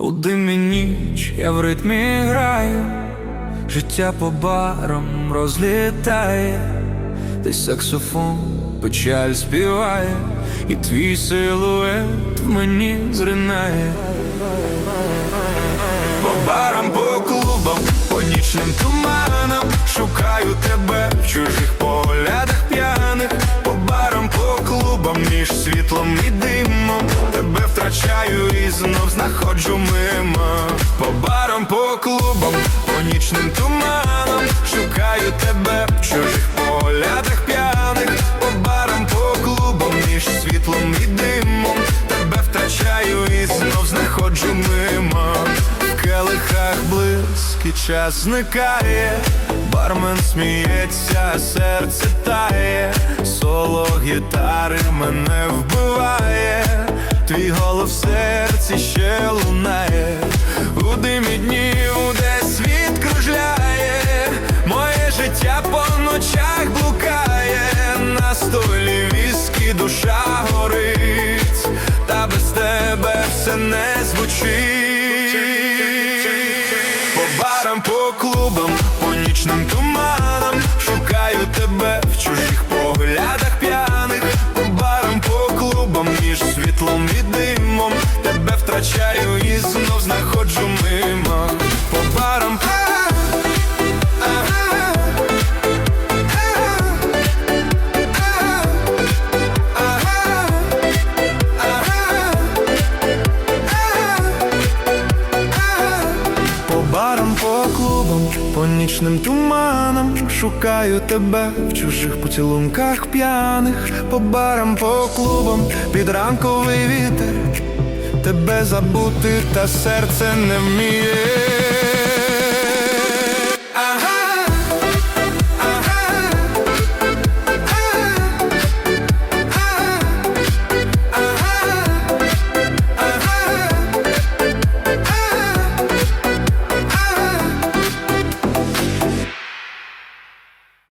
У димі ніч я в ритмі граю, життя по барам розлітає, десь саксофон печаль співає, і твій силует мені зринає. По барам, по клубам, по нічним туманам втрачаю і знов знаходжу мимо. По барам, по клубам, по нічним туманам. Шукаю тебе в чужих поглядах п'яних. По барам, по клубам, між світлом і димом. Тебе втрачаю і знов знаходжу мимо. В келихах блиск і час зникає. Бармен сміється, серце тає. Соло гітари мене вбиває Твій голос в серці ще лунає. У димі днів, де світ кружляє. Моє життя по ночах блукає. На столі віскі душа горить. Та без тебе все не звучить. По барам, по клубам, по нічним туманам втрачаю і знов знаходжу мимо По барам барам, по клубам, по нічним туманам Шукаю тебе в чужих поцілунках п'яних По барам, по клубам, під ранковий вітер Тебе забути, та серце не вміє